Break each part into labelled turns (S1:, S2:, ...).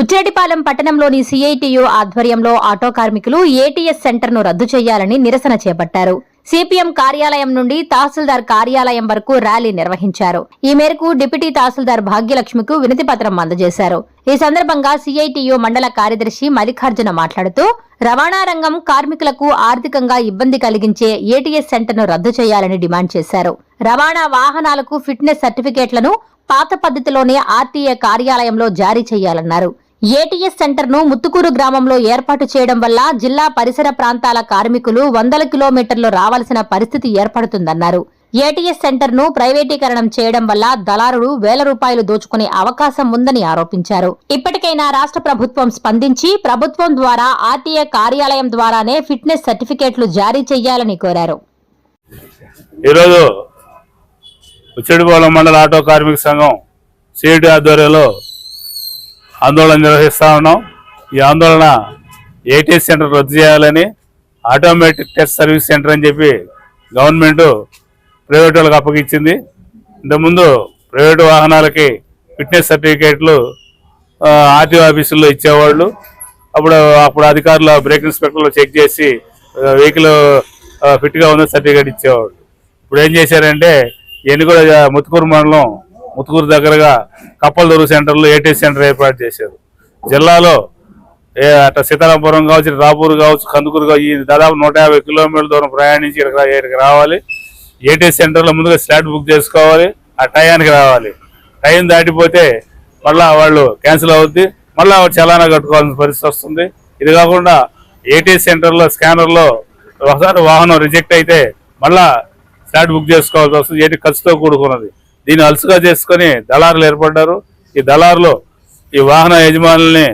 S1: బుచ్చేటిపాలెం పట్టణంలోని సిఐటియు ఆధ్వర్యంలో ఆటో కార్మికులు ఏటీఎస్ సెంటర్ను రద్దు చేయాలని నిరసన చేపట్టారు. సిపిఎం కార్యాలయం నుండి తహసీల్దార్ కార్యాలయం వరకు ర్యాలీ నిర్వహించారు. ఈ మేరకు డిప్యూటీ తహసీల్దార్ భాగ్యలక్ష్మికు వినతి పత్రం అందజేశారు. ఈ సందర్భంగా సిఐటియు మండల కార్యదర్శి మల్లికార్జున మాట్లాడుతూ రవాణా రంగం కార్మికులకు ఆర్థికంగా ఇబ్బంది కలిగించే ఏటీఎస్ సెంటర్ను రద్దు చేయాలని డిమాండ్ చేశారు. రవాణా వాహనాలకు ఫిట్నెస్ సర్టిఫికేట్లను పాత పద్ధతిలోనే ఆర్టీఏ కార్యాలయంలో జారీ చేయాలన్నారు. ఏటీఎస్ సెంటర్ను ముత్తుకూరు గ్రామంలో ఏర్పాటు చేయడం వల్ల జిల్లా పరిసర ప్రాంతాల కార్మికులు వందల కిలోమీటర్లు రావాల్సిన పరిస్థితి ఏర్పడుతుందన్నారు. ఏటీఎస్ సెంటర్ను ప్రైవేటీకరణం చేయడం వల్ల దళారులు వేల రూపాయలు దోచుకునే అవకాశం ఉందని ఆరోపించారు. ఇప్పటికైనా రాష్ట్ర ప్రభుత్వం స్పందించి ప్రభుత్వం ద్వారా ఆర్టీఏ కార్యాలయం ద్వారానే ఫిట్నెస్ సర్టిఫికేట్లు జారీ చేయాలని కోరారు.
S2: ఈరోజు ఉచ్చడిపోలం మండల ఆటో కార్మిక సంఘం సిఐటి ఆధ్వర్యంలో ఆందోళన నిర్వహిస్తా ఉన్నాం. ఈ ఆందోళన ఏటీఎస్ సెంటర్ రద్దు చేయాలని ఆటోమేటిక్ టెస్ట్ సర్వీస్ సెంటర్ అని చెప్పి గవర్నమెంట్ ప్రైవేట్ వాళ్ళకి అప్పగించింది. ఇంతకుముందు ప్రైవేటు వాహనాలకి ఫిట్నెస్ సర్టిఫికేట్లు ఆర్టీఓ ఆఫీసుల్లో ఇచ్చేవాళ్ళు. అప్పుడు అప్పుడు అధికారులు బ్రేక్ ఇన్స్పెక్టర్లు చెక్ చేసి వెహికల్ ఫిట్గా ఉన్న సర్టిఫికేట్ ఇచ్చేవాళ్ళు. ఇప్పుడు ఏం చేశారంటే ఎన్ని కూడా ముత్తుకూరు మండలం ముత్తుకూరు దగ్గరగా కప్పలదూరు సెంటర్లో ఏటీఎస్ సెంటర్ ఏర్పాటు చేశారు. జిల్లాలో ఏ అట్లా సీతారాంపురం కావచ్చు ఇటు రాపూర్ కావచ్చు కందుకూరు కావచ్చు ఈ దాదాపు నూట యాభై కిలోమీటర్ల దూరం ప్రయాణించి ఇక్కడికి ఇక్కడికి రావాలి. ఏటీఎస్ సెంటర్లో ముందుగా స్లాట్ బుక్ చేసుకోవాలి. ఆ టయానికి రావాలి. టైం దాటిపోతే మళ్ళీ వాళ్ళు క్యాన్సిల్ అవుద్ది. మళ్ళీ చలానా కట్టుకోవాల్సిన పరిస్థితి వస్తుంది. ఇది కాకుండా ఏటీఎస్ సెంటర్లో స్కానర్లో ఒకసారి వాహనం రిజెక్ట్ అయితే మళ్ళా స్లాట్ బుక్ చేసుకోవాల్సి వస్తుంది. ఏటి ఖర్చుతో కూడుకున్నది. దీన్ని అలసుగా చేసుకొని దళారులు ఏర్పడ్డారు. ఈ దళారులు ఈ వాహన యజమానుల్ని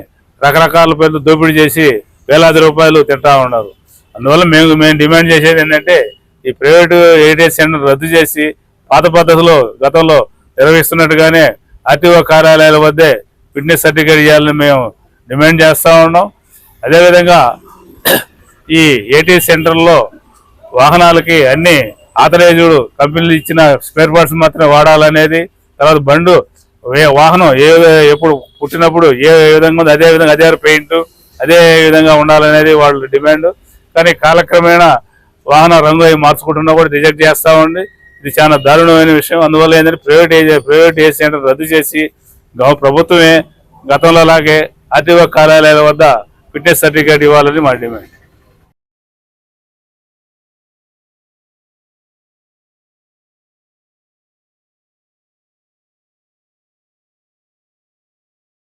S2: రకరకాల పేర్లు దోపిడీ చేసి వేలాది రూపాయలు తింటా ఉన్నారు. అందువల్ల మేము మేము డిమాండ్ చేసేది ఏంటంటే ఈ ప్రైవేటు ఏటీఎస్ సెంటర్ రద్దు చేసి పాత పద్ధతిలో గతంలో నిర్వహిస్తున్నట్టుగానే ఆర్టీఓ కార్యాలయాల వద్దే ఫిట్నెస్ సర్టిఫికేట్ ఇవ్వాలని మేము డిమాండ్ చేస్తూ ఉన్నాం. అదేవిధంగా ఈ ఏటీఎస్ సెంటర్లో వాహనాలకి అన్నీ ఆథరైజ్డ్ కంపెనీలు ఇచ్చిన స్పేర్ పార్ట్స్ మాత్రమే వాడాలనేది. తర్వాత బండు వే- వాహనం ఏ ఎప్పుడు పుట్టినప్పుడు ఏ విధంగా ఉంది అదే విధంగా అదే పెయింట్ అదే విధంగా ఉండాలనేది వాళ్ళ డిమాండ్. కానీ కాలక్రమేణా వాహన రంగు అవి మార్చుకుంటున్నా కూడా రిజెక్ట్ చేస్తా ఉంది. ఇది చాలా దారుణమైన విషయం. అందువల్ల ఏంటంటే ప్రైవేట్ ప్రైవేట్ ఏజెన్సీ సెంటర్ రద్దు చేసి ప్రభుత్వమే గతంలో లాగే ఆర్టీఓ కార్యాలయాల వద్ద ఫిట్నెస్ సర్టిఫికేట్ ఇవ్వాలని మా డిమాండ్.